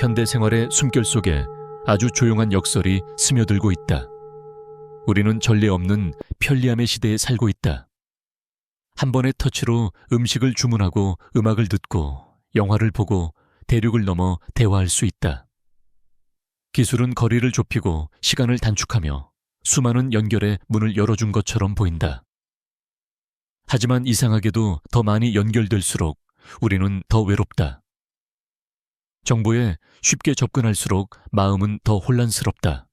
현대 생활의 숨결 속에 아주 조용한 역설이 스며들고 있다. 우리는 전례 없는 편리함의 시대에 살고 있다. 한 번의 터치로 음식을 주문하고 음악을 듣고 영화를 보고 대륙을 넘어 대화할 수 있다. 기술은 거리를 좁히고 시간을 단축하며 수많은 연결의 문을 열어준 것처럼 보인다. 하지만 이상하게도 더 많이 연결될수록 우리는 더 외롭다. 정보에 쉽게 접근할수록 마음은 더 혼란스럽다.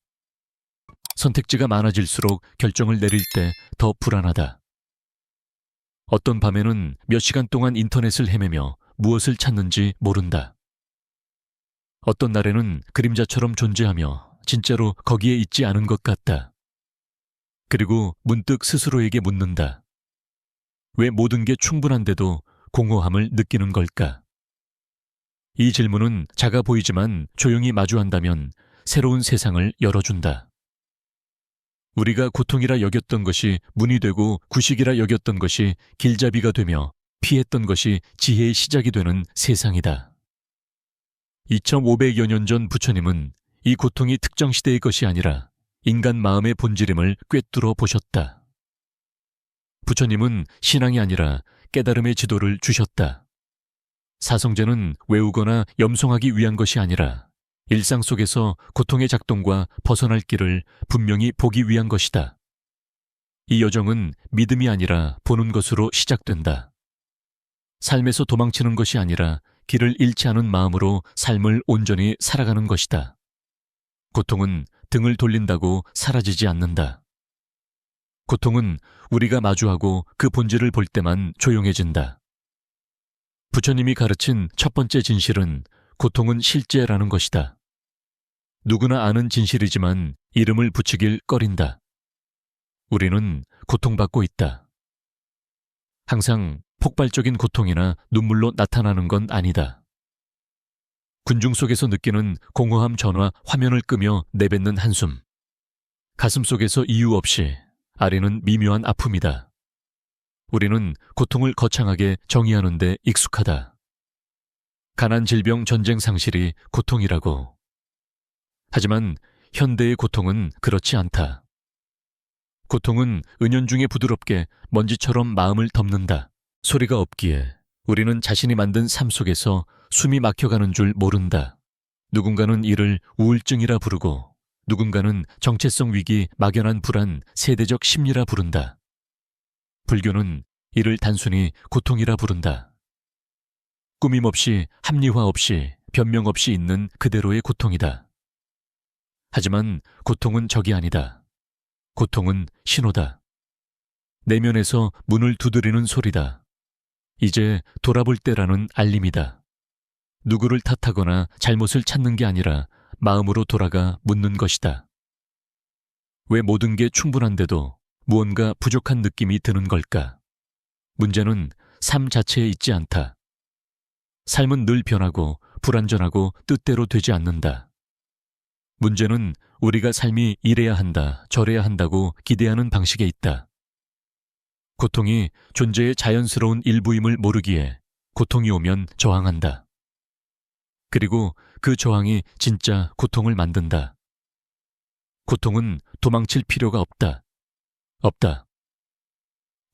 선택지가 많아질수록 결정을 내릴 때 더 불안하다. 어떤 밤에는 몇 시간 동안 인터넷을 헤매며 무엇을 찾는지 모른다. 어떤 날에는 그림자처럼 존재하며 진짜로 거기에 있지 않은 것 같다. 그리고 문득 스스로에게 묻는다. 왜 모든 게 충분한데도 공허함을 느끼는 걸까? 이 질문은 작아 보이지만 조용히 마주한다면 새로운 세상을 열어준다. 우리가 고통이라 여겼던 것이 문이 되고 구식이라 여겼던 것이 길잡이가 되며 피했던 것이 지혜의 시작이 되는 세상이다. 2500여 년 전 부처님은 이 고통이 특정 시대의 것이 아니라 인간 마음의 본질임을 꿰뚫어 보셨다. 부처님은 신앙이 아니라 깨달음의 지도를 주셨다. 사성제는 외우거나 염송하기 위한 것이 아니라 일상 속에서 고통의 작동과 벗어날 길을 분명히 보기 위한 것이다. 이 여정은 믿음이 아니라 보는 것으로 시작된다. 삶에서 도망치는 것이 아니라 길을 잃지 않은 마음으로 삶을 온전히 살아가는 것이다. 고통은 등을 돌린다고 사라지지 않는다. 고통은 우리가 마주하고 그 본질을 볼 때만 조용해진다. 부처님이 가르친 첫 번째 진실은 고통은 실제라는 것이다. 누구나 아는 진실이지만 이름을 붙이길 꺼린다. 우리는 고통받고 있다. 항상 폭발적인 고통이나 눈물로 나타나는 건 아니다. 군중 속에서 느끼는 공허함 전화 화면을 끄며 내뱉는 한숨. 가슴 속에서 이유 없이 아리는 미묘한 아픔이다. 우리는 고통을 거창하게 정의하는 데 익숙하다. 가난 질병 전쟁 상실이 고통이라고. 하지만 현대의 고통은 그렇지 않다. 고통은 은연중에 부드럽게 먼지처럼 마음을 덮는다. 소리가 없기에 우리는 자신이 만든 삶 속에서 숨이 막혀가는 줄 모른다. 누군가는 이를 우울증이라 부르고 누군가는 정체성 위기, 막연한 불안, 세대적 심리라 부른다. 불교는 이를 단순히 고통이라 부른다. 꾸밈 없이 합리화 없이 변명 없이 있는 그대로의 고통이다. 하지만 고통은 적이 아니다. 고통은 신호다. 내면에서 문을 두드리는 소리다. 이제 돌아볼 때라는 알림이다. 누구를 탓하거나 잘못을 찾는 게 아니라 마음으로 돌아가 묻는 것이다. 왜 모든 게 충분한데도 무언가 부족한 느낌이 드는 걸까? 문제는 삶 자체에 있지 않다. 삶은 늘 변하고 불완전하고 뜻대로 되지 않는다. 문제는 우리가 삶이 이래야 한다, 저래야 한다고 기대하는 방식에 있다. 고통이 존재의 자연스러운 일부임을 모르기에 고통이 오면 저항한다. 그리고 그 저항이 진짜 고통을 만든다. 고통은 도망칠 필요가 없다. 없다.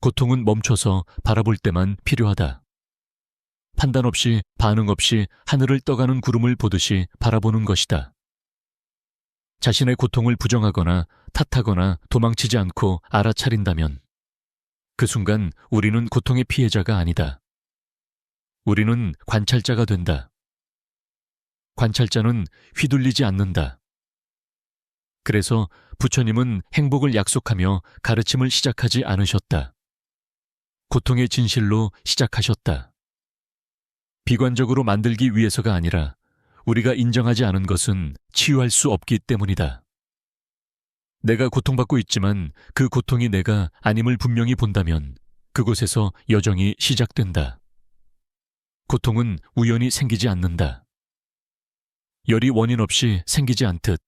고통은 멈춰서 바라볼 때만 필요하다. 판단 없이 반응 없이 하늘을 떠가는 구름을 보듯이 바라보는 것이다. 자신의 고통을 부정하거나 탓하거나 도망치지 않고 알아차린다면 그 순간 우리는 고통의 피해자가 아니다. 우리는 관찰자가 된다. 관찰자는 휘둘리지 않는다. 그래서 부처님은 행복을 약속하며 가르침을 시작하지 않으셨다. 고통의 진실로 시작하셨다. 비관적으로 만들기 위해서가 아니라 우리가 인정하지 않은 것은 치유할 수 없기 때문이다. 내가 고통받고 있지만 그 고통이 내가 아님을 분명히 본다면 그곳에서 여정이 시작된다. 고통은 우연히 생기지 않는다. 열이 원인 없이 생기지 않듯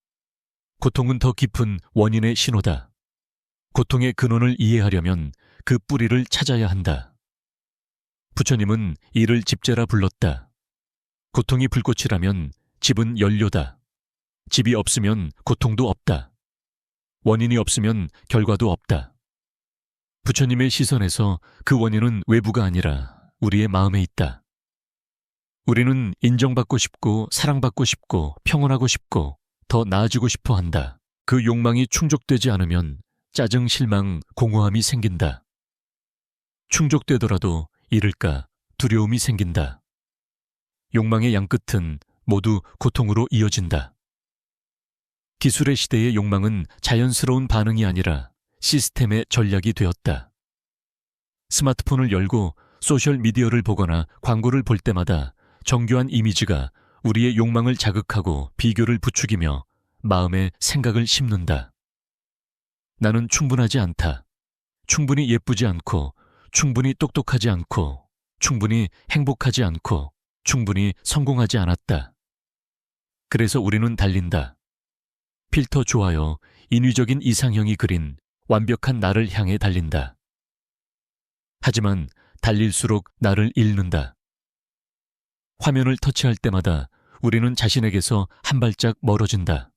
고통은 더 깊은 원인의 신호다. 고통의 근원을 이해하려면 그 뿌리를 찾아야 한다. 부처님은 이를 집재라 불렀다. 고통이 불꽃이라면 집은 연료다. 집이 없으면 고통도 없다. 원인이 없으면 결과도 없다. 부처님의 시선에서 그 원인은 외부가 아니라 우리의 마음에 있다. 우리는 인정받고 싶고 사랑받고 싶고 평온하고 싶고 더 나아지고 싶어 한다. 그 욕망이 충족되지 않으면 짜증, 실망, 공허함이 생긴다. 충족되더라도 잃을까 두려움이 생긴다. 욕망의 양끝은 모두 고통으로 이어진다. 기술의 시대의 욕망은 자연스러운 반응이 아니라 시스템의 전략이 되었다. 스마트폰을 열고 소셜 미디어를 보거나 광고를 볼 때마다 정교한 이미지가 우리의 욕망을 자극하고 비교를 부추기며 마음에 생각을 심는다. 나는 충분하지 않다. 충분히 예쁘지 않고, 충분히 똑똑하지 않고, 충분히 행복하지 않고, 충분히 성공하지 않았다. 그래서 우리는 달린다. 필터 좋아요, 인위적인 이상형이 그린 완벽한 나를 향해 달린다. 하지만 달릴수록 나를 잃는다. 화면을 터치할 때마다 우리는 자신에게서 한 발짝 멀어진다.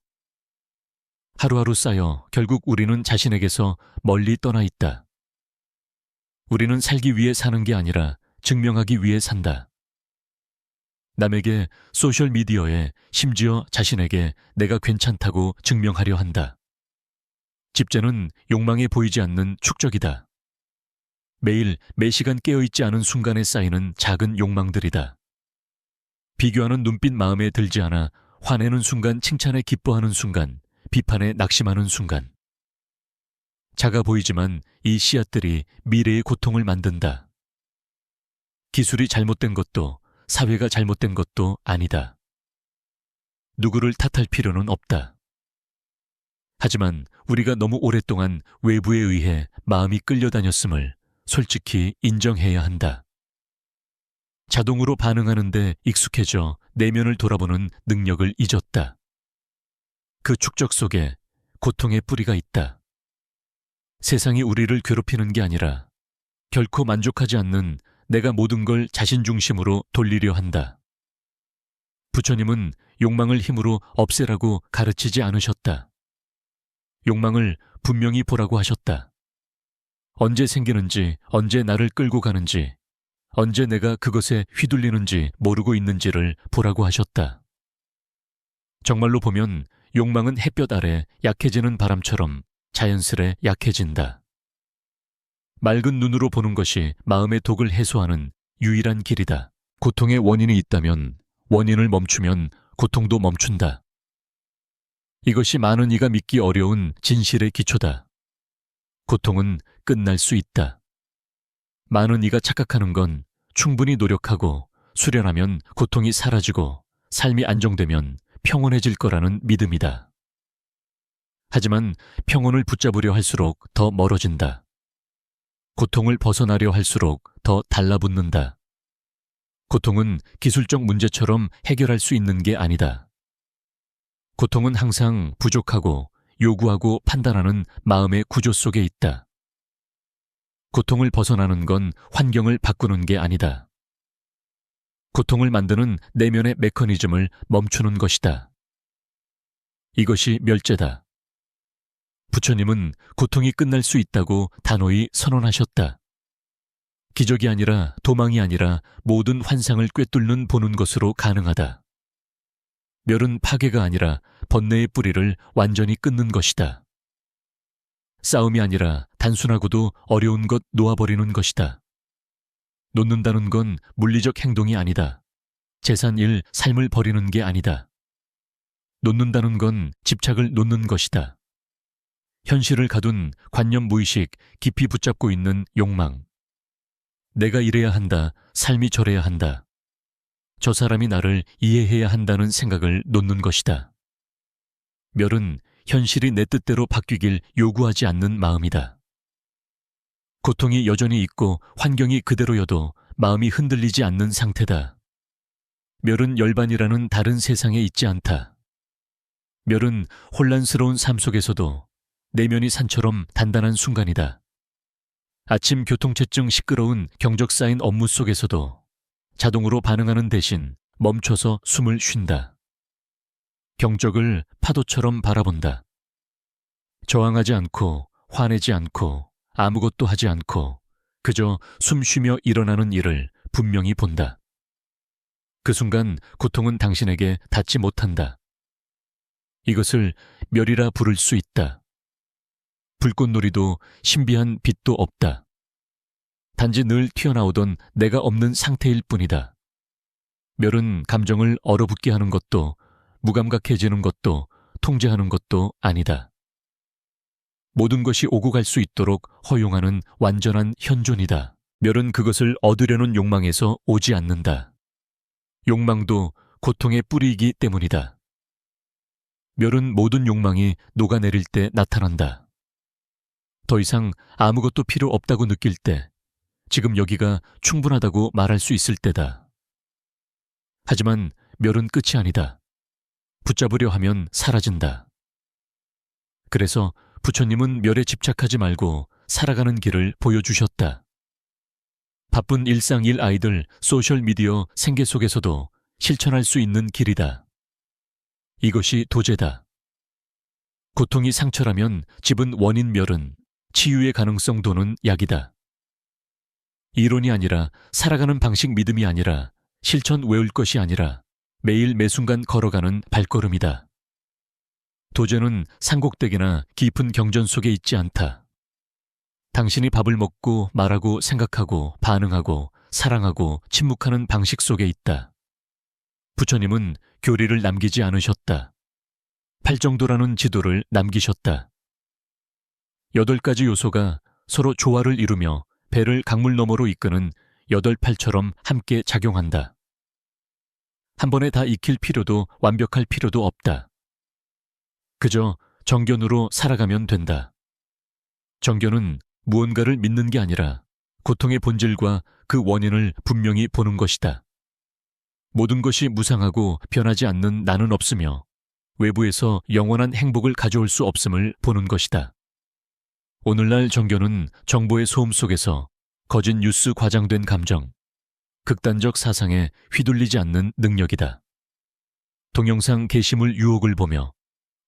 하루하루 쌓여 결국 우리는 자신에게서 멀리 떠나 있다. 우리는 살기 위해 사는 게 아니라 증명하기 위해 산다. 남에게 소셜미디어에 심지어 자신에게 내가 괜찮다고 증명하려 한다. 집제는 욕망에 보이지 않는 축적이다. 매일 매시간 깨어있지 않은 순간에 쌓이는 작은 욕망들이다. 비교하는 눈빛 마음에 들지 않아 화내는 순간 칭찬에 기뻐하는 순간 비판에 낙심하는 순간 작아 보이지만 이 씨앗들이 미래의 고통을 만든다. 기술이 잘못된 것도 사회가 잘못된 것도 아니다. 누구를 탓할 필요는 없다. 하지만 우리가 너무 오랫동안 외부에 의해 마음이 끌려다녔음을 솔직히 인정해야 한다. 자동으로 반응하는데 익숙해져 내면을 돌아보는 능력을 잊었다. 그 축적 속에 고통의 뿌리가 있다. 세상이 우리를 괴롭히는 게 아니라 결코 만족하지 않는 내가 모든 걸 자신 중심으로 돌리려 한다. 부처님은 욕망을 힘으로 없애라고 가르치지 않으셨다. 욕망을 분명히 보라고 하셨다. 언제 생기는지, 언제 나를 끌고 가는지, 언제 내가 그것에 휘둘리는지 모르고 있는지를 보라고 하셨다. 정말로 보면 욕망은 햇볕 아래 약해지는 바람처럼 자연스레 약해진다. 맑은 눈으로 보는 것이 마음의 독을 해소하는 유일한 길이다. 고통의 원인이 있다면 원인을 멈추면 고통도 멈춘다. 이것이 많은 이가 믿기 어려운 진실의 기초다. 고통은 끝날 수 있다. 많은 이가 착각하는 건 충분히 노력하고 수련하면 고통이 사라지고 삶이 안정되면 평온해질 거라는 믿음이다. 하지만 평온을 붙잡으려 할수록 더 멀어진다. 고통을 벗어나려 할수록 더 달라붙는다. 고통은 기술적 문제처럼 해결할 수 있는 게 아니다. 고통은 항상 부족하고 요구하고 판단하는 마음의 구조 속에 있다. 고통을 벗어나는 건 환경을 바꾸는 게 아니다. 고통을 만드는 내면의 메커니즘을 멈추는 것이다. 이것이 멸제다. 부처님은 고통이 끝날 수 있다고 단호히 선언하셨다. 기적이 아니라 도망이 아니라 모든 환상을 꿰뚫는 보는 것으로 가능하다. 멸은 파괴가 아니라 번뇌의 뿌리를 완전히 끊는 것이다. 싸움이 아니라 단순하고도 어려운 것 놓아버리는 것이다. 놓는다는 건 물리적 행동이 아니다. 재산 일, 삶을 버리는 게 아니다. 놓는다는 건 집착을 놓는 것이다. 현실을 가둔 관념 무의식 깊이 붙잡고 있는 욕망. 내가 이래야 한다, 삶이 저래야 한다. 저 사람이 나를 이해해야 한다는 생각을 놓는 것이다. 멸은 현실이 내 뜻대로 바뀌길 요구하지 않는 마음이다. 고통이 여전히 있고 환경이 그대로여도 마음이 흔들리지 않는 상태다. 멸은 열반이라는 다른 세상에 있지 않다. 멸은 혼란스러운 삶 속에서도 내면이 산처럼 단단한 순간이다. 아침 교통체증 시끄러운 경적 쌓인 업무 속에서도 자동으로 반응하는 대신 멈춰서 숨을 쉰다. 경적을 파도처럼 바라본다. 저항하지 않고 화내지 않고 아무것도 하지 않고 그저 숨 쉬며 일어나는 일을 분명히 본다. 그 순간 고통은 당신에게 닿지 못한다. 이것을 멸이라 부를 수 있다. 불꽃놀이도 신비한 빛도 없다. 단지 늘 튀어나오던 내가 없는 상태일 뿐이다. 멸은 감정을 얼어붙게 하는 것도 무감각해지는 것도 통제하는 것도 아니다. 모든 것이 오고 갈 수 있도록 허용하는 완전한 현존이다. 멸은 그것을 얻으려는 욕망에서 오지 않는다. 욕망도 고통의 뿌리이기 때문이다. 멸은 모든 욕망이 녹아내릴 때 나타난다. 더 이상 아무것도 필요 없다고 느낄 때, 지금 여기가 충분하다고 말할 수 있을 때다. 하지만 멸은 끝이 아니다. 붙잡으려 하면 사라진다. 그래서 부처님은 멸에 집착하지 말고 살아가는 길을 보여주셨다. 바쁜 일상 일 아이들 소셜미디어 생계 속에서도 실천할 수 있는 길이다. 이것이 도제다. 고통이 상처라면 집은 원인 멸은 치유의 가능성 도는 약이다. 이론이 아니라 살아가는 방식 믿음이 아니라 실천 외울 것이 아니라 매일 매순간 걸어가는 발걸음이다. 도제는 산곡대기나 깊은 경전 속에 있지 않다. 당신이 밥을 먹고 말하고 생각하고 반응하고 사랑하고 침묵하는 방식 속에 있다. 부처님은 교리를 남기지 않으셨다. 팔정도라는 지도를 남기셨다. 여덟 가지 요소가 서로 조화를 이루며 배를 강물 너머로 이끄는 여덟 팔처럼 함께 작용한다. 한 번에 다 익힐 필요도 완벽할 필요도 없다. 그저 정견으로 살아가면 된다. 정견은 무언가를 믿는 게 아니라 고통의 본질과 그 원인을 분명히 보는 것이다. 모든 것이 무상하고 변하지 않는 나는 없으며 외부에서 영원한 행복을 가져올 수 없음을 보는 것이다. 오늘날 정교는 정보의 소음 속에서 거짓 뉴스 과장된 감정, 극단적 사상에 휘둘리지 않는 능력이다. 동영상 게시물 유혹을 보며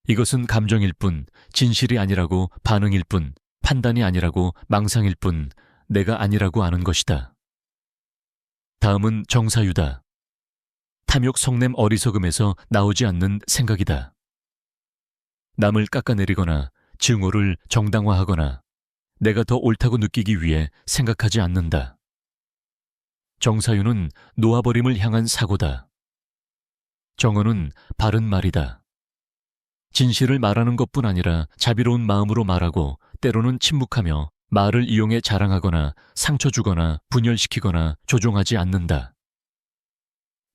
이것은 감정일 뿐, 진실이 아니라고 반응일 뿐, 판단이 아니라고 망상일 뿐, 내가 아니라고 아는 것이다. 다음은 정사유다. 탐욕 성냄 어리석음에서 나오지 않는 생각이다. 남을 깎아내리거나 증오를 정당화하거나 내가 더 옳다고 느끼기 위해 생각하지 않는다. 정사유는 놓아버림을 향한 사고다. 정언은 바른 말이다. 진실을 말하는 것뿐 아니라 자비로운 마음으로 말하고 때로는 침묵하며 말을 이용해 자랑하거나 상처 주거나 분열시키거나 조종하지 않는다.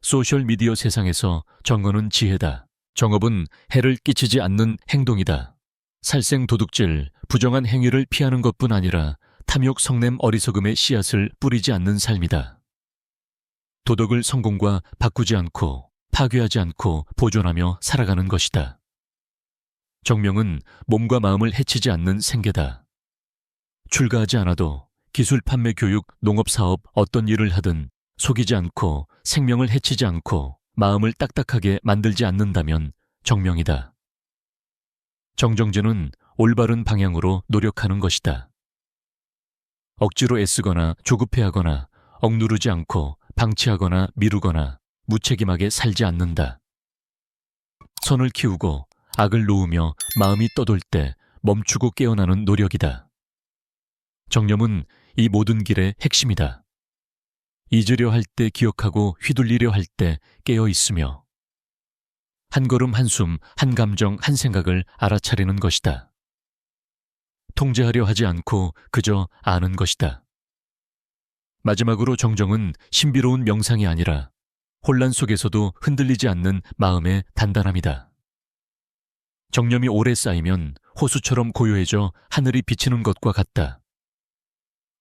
소셜미디어 세상에서 정언은 지혜다. 정업은 해를 끼치지 않는 행동이다. 살생 도둑질, 부정한 행위를 피하는 것뿐 아니라 탐욕 성냄 어리석음의 씨앗을 뿌리지 않는 삶이다. 도덕을 성공과 바꾸지 않고 파괴하지 않고 보존하며 살아가는 것이다. 정명은 몸과 마음을 해치지 않는 생계다. 출가하지 않아도 기술 판매 교육, 농업 사업 어떤 일을 하든 속이지 않고 생명을 해치지 않고 마음을 딱딱하게 만들지 않는다면 정명이다. 정정제는 올바른 방향으로 노력하는 것이다. 억지로 애쓰거나 조급해하거나 억누르지 않고 방치하거나 미루거나 무책임하게 살지 않는다. 선을 키우고 악을 놓으며 마음이 떠돌 때 멈추고 깨어나는 노력이다. 정념은 이 모든 길의 핵심이다. 잊으려 할 때 기억하고 휘둘리려 할 때 깨어 있으며 한 걸음 한숨, 한 감정, 한 생각을 알아차리는 것이다. 통제하려 하지 않고 그저 아는 것이다. 마지막으로 정정은 신비로운 명상이 아니라 혼란 속에서도 흔들리지 않는 마음의 단단함이다. 정념이 오래 쌓이면 호수처럼 고요해져 하늘이 비치는 것과 같다.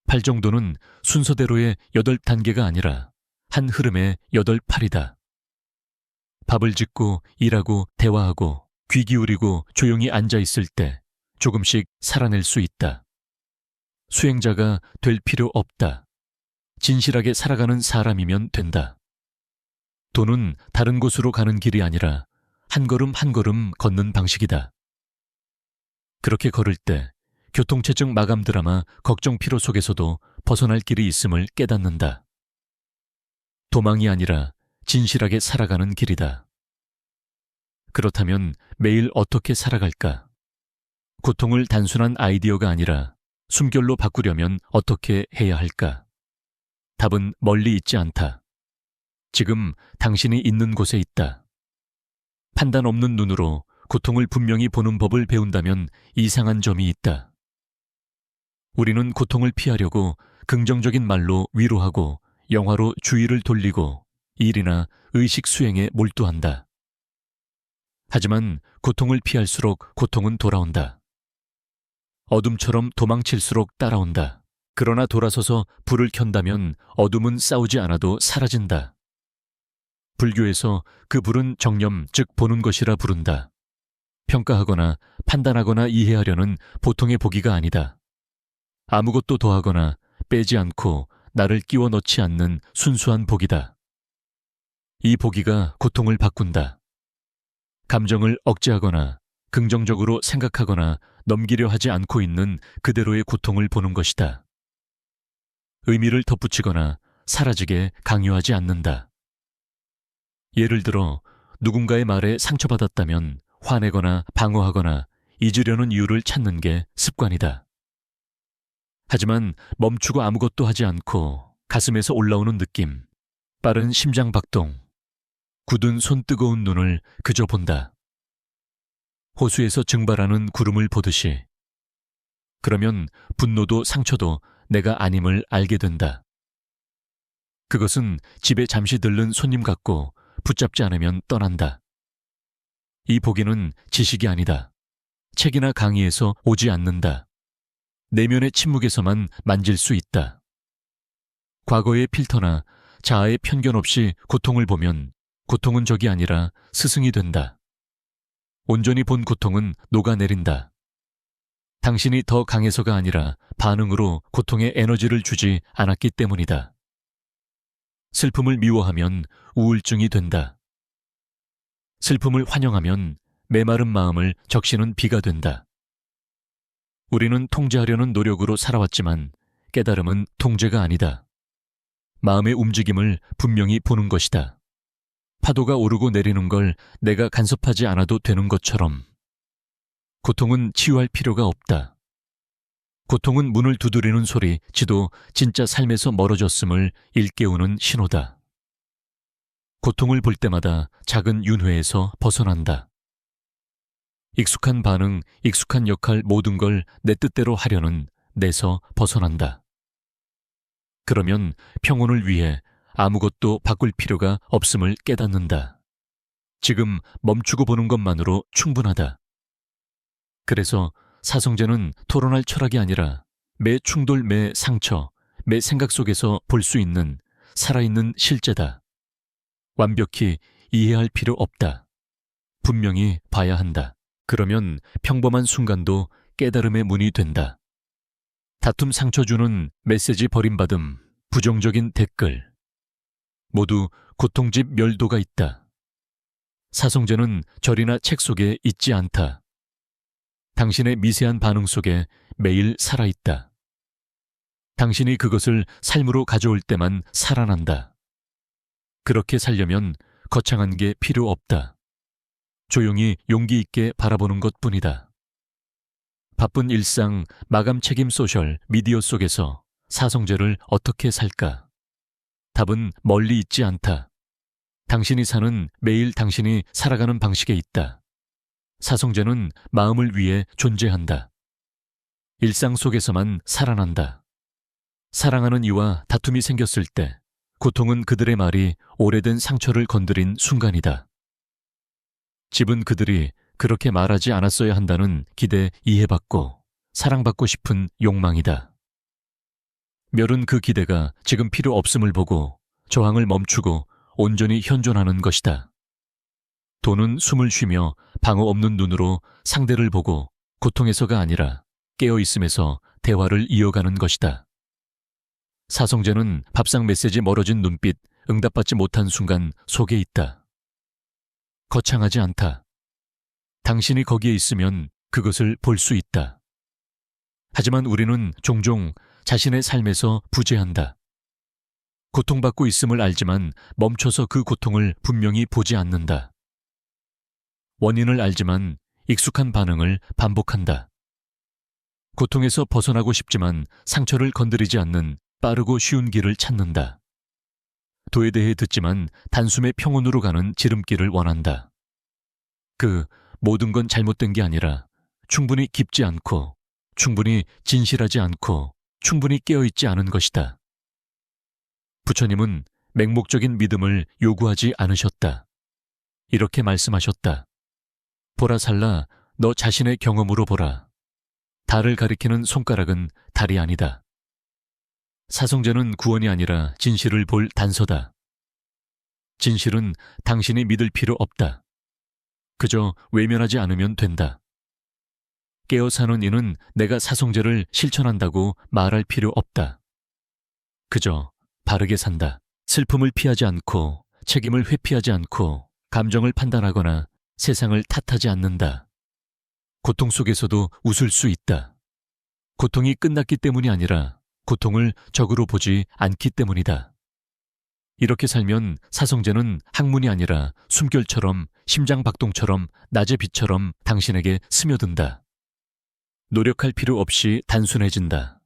팔 정도는 순서대로의 여덟 단계가 아니라 한 흐름의 여덟 팔이다. 밥을 짓고 일하고 대화하고 귀 기울이고 조용히 앉아 있을 때 조금씩 살아낼 수 있다. 수행자가 될 필요 없다. 진실하게 살아가는 사람이면 된다. 돈은 다른 곳으로 가는 길이 아니라 한 걸음 한 걸음 걷는 방식이다. 그렇게 걸을 때 교통체증 마감 드라마 걱정 피로 속에서도 벗어날 길이 있음을 깨닫는다. 도망이 아니라 진실하게 살아가는 길이다. 그렇다면 매일 어떻게 살아갈까? 고통을 단순한 아이디어가 아니라 숨결로 바꾸려면 어떻게 해야 할까? 답은 멀리 있지 않다. 지금 당신이 있는 곳에 있다. 판단 없는 눈으로 고통을 분명히 보는 법을 배운다면 이상한 점이 있다. 우리는 고통을 피하려고 긍정적인 말로 위로하고 영화로 주의를 돌리고 일이나 의식 수행에 몰두한다. 하지만 고통을 피할수록 고통은 돌아온다. 어둠처럼 도망칠수록 따라온다. 그러나 돌아서서 불을 켠다면 어둠은 싸우지 않아도 사라진다. 불교에서 그 불은 정념, 즉 보는 것이라 부른다. 평가하거나 판단하거나 이해하려는 보통의 보기가 아니다. 아무것도 더하거나 빼지 않고 나를 끼워 넣지 않는 순수한 복이다. 이 보기가 고통을 바꾼다. 감정을 억제하거나 긍정적으로 생각하거나 넘기려 하지 않고 있는 그대로의 고통을 보는 것이다. 의미를 덧붙이거나 사라지게 강요하지 않는다. 예를 들어 누군가의 말에 상처받았다면 화내거나 방어하거나 잊으려는 이유를 찾는 게 습관이다. 하지만 멈추고 아무것도 하지 않고 가슴에서 올라오는 느낌, 빠른 심장 박동, 굳은 손 뜨거운 눈을 그저 본다. 호수에서 증발하는 구름을 보듯이. 그러면 분노도 상처도 내가 아님을 알게 된다. 그것은 집에 잠시 들른 손님 같고 붙잡지 않으면 떠난다. 이 보기는 지식이 아니다. 책이나 강의에서 오지 않는다. 내면의 침묵에서만 만질 수 있다. 과거의 필터나 자아의 편견 없이 고통을 보면 고통은 적이 아니라 스승이 된다. 온전히 본 고통은 녹아내린다. 당신이 더 강해서가 아니라 반응으로 고통에 에너지를 주지 않았기 때문이다. 슬픔을 미워하면 우울증이 된다. 슬픔을 환영하면 메마른 마음을 적시는 비가 된다. 우리는 통제하려는 노력으로 살아왔지만 깨달음은 통제가 아니다. 마음의 움직임을 분명히 보는 것이다. 파도가 오르고 내리는 걸 내가 간섭하지 않아도 되는 것처럼 고통은 치유할 필요가 없다. 고통은 문을 두드리는 소리, 지도 진짜 삶에서 멀어졌음을 일깨우는 신호다. 고통을 볼 때마다 작은 윤회에서 벗어난다. 익숙한 반응, 익숙한 역할 모든 걸 내 뜻대로 하려는 내서 벗어난다. 그러면 평온을 위해 아무것도 바꿀 필요가 없음을 깨닫는다. 지금 멈추고 보는 것만으로 충분하다. 그래서 사성제는 토론할 철학이 아니라 매 충돌, 매 상처, 매 생각 속에서 볼 수 있는 살아있는 실제다. 완벽히 이해할 필요 없다. 분명히 봐야 한다. 그러면 평범한 순간도 깨달음의 문이 된다. 다툼 상처 주는 메시지 버림받음, 부정적인 댓글. 모두 고통집 멸도가 있다. 사성제는 절이나 책 속에 있지 않다. 당신의 미세한 반응 속에 매일 살아있다. 당신이 그것을 삶으로 가져올 때만 살아난다. 그렇게 살려면 거창한 게 필요 없다. 조용히 용기 있게 바라보는 것 뿐이다. 바쁜 일상, 마감 책임 소셜, 미디어 속에서 사성제를 어떻게 살까? 답은 멀리 있지 않다. 당신이 사는 매일 당신이 살아가는 방식에 있다. 사성제는 마음을 위해 존재한다. 일상 속에서만 살아난다. 사랑하는 이와 다툼이 생겼을 때 고통은 그들의 말이 오래된 상처를 건드린 순간이다. 집은 그들이 그렇게 말하지 않았어야 한다는 기대 이해받고 사랑받고 싶은 욕망이다. 멸은 그 기대가 지금 필요 없음을 보고 저항을 멈추고 온전히 현존하는 것이다. 돈은 숨을 쉬며 방어 없는 눈으로 상대를 보고 고통에서가 아니라 깨어 있음에서 대화를 이어가는 것이다. 사성제는 밥상 메시지 멀어진 눈빛, 응답받지 못한 순간 속에 있다. 거창하지 않다. 당신이 거기에 있으면 그것을 볼 수 있다. 하지만 우리는 종종 자신의 삶에서 부재한다. 고통받고 있음을 알지만 멈춰서 그 고통을 분명히 보지 않는다. 원인을 알지만 익숙한 반응을 반복한다. 고통에서 벗어나고 싶지만 상처를 건드리지 않는 빠르고 쉬운 길을 찾는다. 도에 대해 듣지만 단숨에 평온으로 가는 지름길을 원한다. 그 모든 건 잘못된 게 아니라 충분히 깊지 않고 충분히 진실하지 않고 충분히 깨어있지 않은 것이다. 부처님은 맹목적인 믿음을 요구하지 않으셨다. 이렇게 말씀하셨다. 보라 살라, 너 자신의 경험으로 보라. 달을 가리키는 손가락은 달이 아니다. 사성제는 구원이 아니라 진실을 볼 단서다. 진실은 당신이 믿을 필요 없다. 그저 외면하지 않으면 된다. 깨어 사는 이는 내가 사성제를 실천한다고 말할 필요 없다. 그저 바르게 산다. 슬픔을 피하지 않고 책임을 회피하지 않고 감정을 판단하거나 세상을 탓하지 않는다. 고통 속에서도 웃을 수 있다. 고통이 끝났기 때문이 아니라 고통을 적으로 보지 않기 때문이다. 이렇게 살면 사성제는 학문이 아니라 숨결처럼 심장박동처럼 낮의 빛처럼 당신에게 스며든다. 노력할 필요 없이 단순해진다.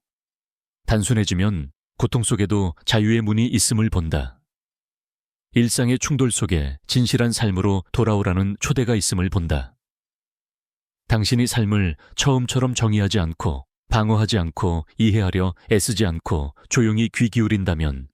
단순해지면 고통 속에도 자유의 문이 있음을 본다. 일상의 충돌 속에 진실한 삶으로 돌아오라는 초대가 있음을 본다. 당신이 삶을 처음처럼 정의하지 않고 방어하지 않고 이해하려 애쓰지 않고 조용히 귀 기울인다면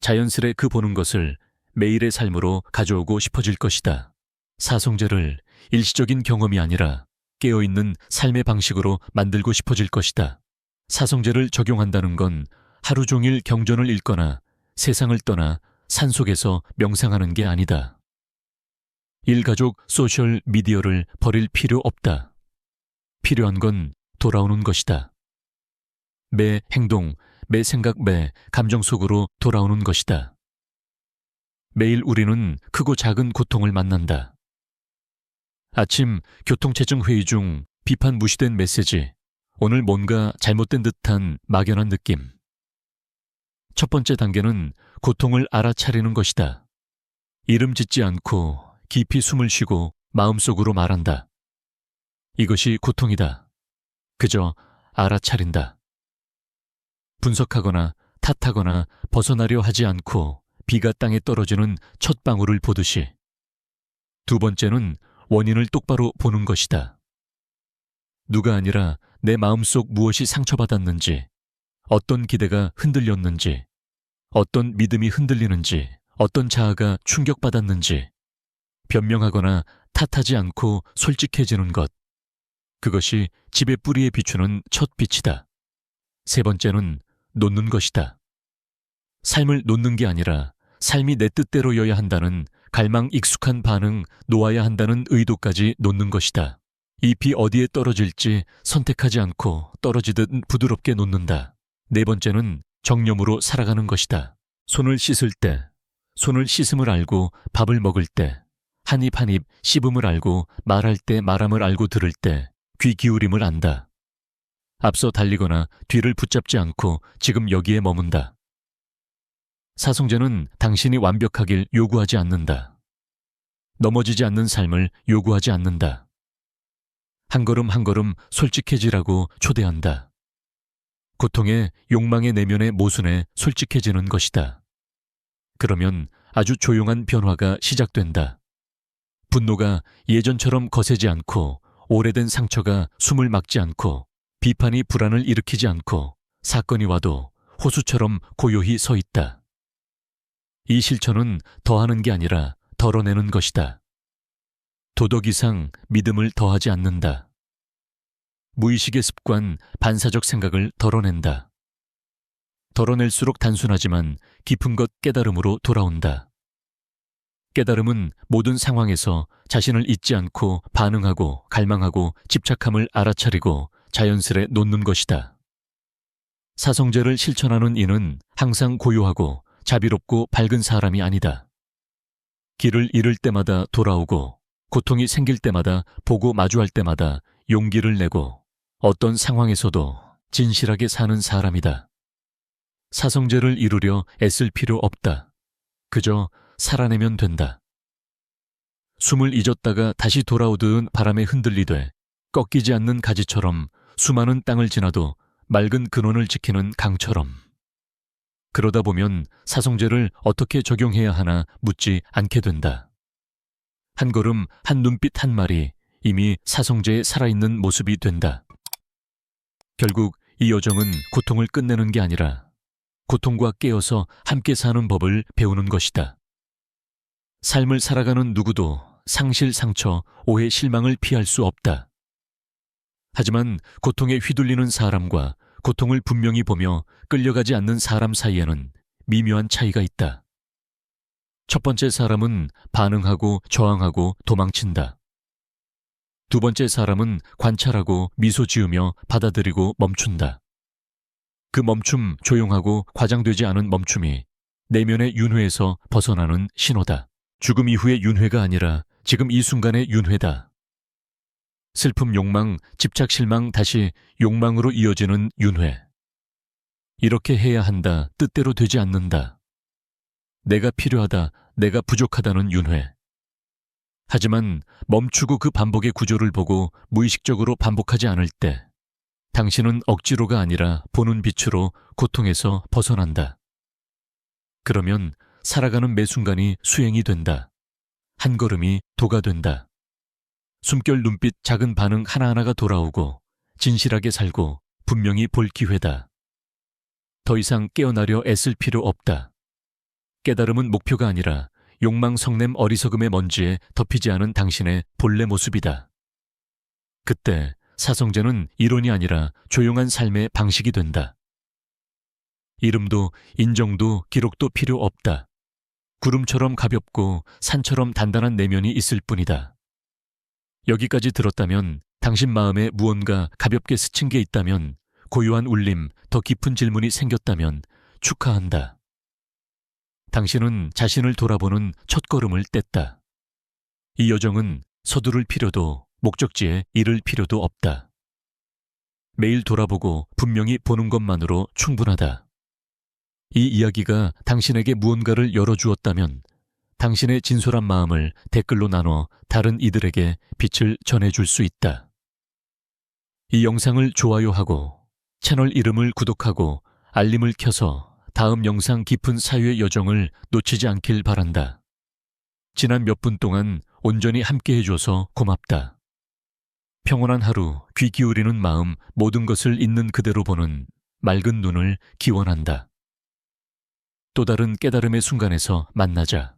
자연스레 그 보는 것을 매일의 삶으로 가져오고 싶어질 것이다. 사성제를 일시적인 경험이 아니라 깨어있는 삶의 방식으로 만들고 싶어질 것이다. 사성제를 적용한다는 건 하루 종일 경전을 읽거나 세상을 떠나 산속에서 명상하는 게 아니다. 일가족 소셜 미디어를 버릴 필요 없다. 필요한 건 돌아오는 것이다. 매 행동, 매 생각, 매 감정 속으로 돌아오는 것이다. 매일 우리는 크고 작은 고통을 만난다. 아침 교통체증 회의 중 비판 무시된 메시지. 오늘 뭔가 잘못된 듯한 막연한 느낌. 첫 번째 단계는 고통을 알아차리는 것이다. 이름 짓지 않고 깊이 숨을 쉬고 마음속으로 말한다. 이것이 고통이다. 그저 알아차린다. 분석하거나 탓하거나 벗어나려 하지 않고 비가 땅에 떨어지는 첫 방울을 보듯이. 두 번째는 원인을 똑바로 보는 것이다. 누가 아니라 내 마음속 무엇이 상처받았는지, 어떤 기대가 흔들렸는지, 어떤 믿음이 흔들리는지, 어떤 자아가 충격받았는지, 변명하거나 탓하지 않고 솔직해지는 것. 그것이 집의 뿌리에 비추는 첫 빛이다. 세 번째는 놓는 것이다. 삶을 놓는 게 아니라 삶이 내 뜻대로여야 한다는 갈망 익숙한 반응, 놓아야 한다는 의도까지 놓는 것이다. 잎이 어디에 떨어질지 선택하지 않고 떨어지듯 부드럽게 놓는다. 네 번째는 정념으로 살아가는 것이다. 손을 씻을 때, 손을 씻음을 알고 밥을 먹을 때, 한입 한 입 씹음을 알고 말할 때 말함을 알고 들을 때 귀 기울임을 안다. 앞서 달리거나 뒤를 붙잡지 않고 지금 여기에 머문다. 사성제는 당신이 완벽하길 요구하지 않는다. 넘어지지 않는 삶을 요구하지 않는다. 한 걸음 한 걸음 솔직해지라고 초대한다. 고통의 욕망의 내면의 모순에 솔직해지는 것이다. 그러면 아주 조용한 변화가 시작된다. 분노가 예전처럼 거세지 않고 오래된 상처가 숨을 막지 않고 비판이 불안을 일으키지 않고 사건이 와도 호수처럼 고요히 서 있다. 이 실천은 더하는 게 아니라 덜어내는 것이다. 도덕 이상 믿음을 더하지 않는다. 무의식의 습관, 반사적 생각을 덜어낸다. 덜어낼수록 단순하지만 깊은 것 깨달음으로 돌아온다. 깨달음은 모든 상황에서 자신을 잊지 않고 반응하고 갈망하고 집착함을 알아차리고 자연스레 놓는 것이다. 사성제를 실천하는 이는 항상 고요하고 자비롭고 밝은 사람이 아니다. 길을 잃을 때마다 돌아오고 고통이 생길 때마다 보고 마주할 때마다 용기를 내고 어떤 상황에서도 진실하게 사는 사람이다. 사성제를 이루려 애쓸 필요 없다. 그저 살아내면 된다. 숨을 잊었다가 다시 돌아오듯 바람에 흔들리되 꺾이지 않는 가지처럼 수많은 땅을 지나도 맑은 근원을 지키는 강처럼. 그러다 보면 사성제를 어떻게 적용해야 하나 묻지 않게 된다. 한 걸음, 한 눈빛 한 말이 이미 사성제의 살아있는 모습이 된다. 결국 이 여정은 고통을 끝내는 게 아니라 고통과 깨어서 함께 사는 법을 배우는 것이다. 삶을 살아가는 누구도 상실, 상처, 오해, 실망을 피할 수 없다. 하지만 고통에 휘둘리는 사람과 고통을 분명히 보며 끌려가지 않는 사람 사이에는 미묘한 차이가 있다. 첫 번째 사람은 반응하고 저항하고 도망친다. 두 번째 사람은 관찰하고 미소 지으며 받아들이고 멈춘다. 그 멈춤, 조용하고 과장되지 않은 멈춤이 내면의 윤회에서 벗어나는 신호다. 죽음 이후의 윤회가 아니라 지금 이 순간의 윤회다. 슬픔, 욕망, 집착, 실망, 다시 욕망으로 이어지는 윤회. 이렇게 해야 한다, 뜻대로 되지 않는다. 내가 필요하다, 내가 부족하다는 윤회. 하지만 멈추고 그 반복의 구조를 보고 무의식적으로 반복하지 않을 때, 당신은 억지로가 아니라 보는 빛으로 고통에서 벗어난다. 그러면 살아가는 매 순간이 수행이 된다. 한 걸음이 도가 된다. 숨결 눈빛 작은 반응 하나하나가 돌아오고 진실하게 살고 분명히 볼 기회다. 더 이상 깨어나려 애쓸 필요 없다. 깨달음은 목표가 아니라 욕망 성냄 어리석음의 먼지에 덮이지 않은 당신의 본래 모습이다. 그때 사성제는 이론이 아니라 조용한 삶의 방식이 된다. 이름도 인정도 기록도 필요 없다. 구름처럼 가볍고 산처럼 단단한 내면이 있을 뿐이다. 여기까지 들었다면 당신 마음에 무언가 가볍게 스친 게 있다면 고요한 울림, 더 깊은 질문이 생겼다면 축하한다. 당신은 자신을 돌아보는 첫걸음을 뗐다. 이 여정은 서두를 필요도 목적지에 이를 필요도 없다. 매일 돌아보고 분명히 보는 것만으로 충분하다. 이 이야기가 당신에게 무언가를 열어주었다면 당신의 진솔한 마음을 댓글로 나눠 다른 이들에게 빛을 전해줄 수 있다. 이 영상을 좋아요하고 채널 이름을 구독하고 알림을 켜서 다음 영상 깊은 사유의 여정을 놓치지 않길 바란다. 지난 몇 분 동안 온전히 함께 해줘서 고맙다. 평온한 하루, 귀 기울이는 마음, 모든 것을 있는 그대로 보는 맑은 눈을 기원한다. 또 다른 깨달음의 순간에서 만나자.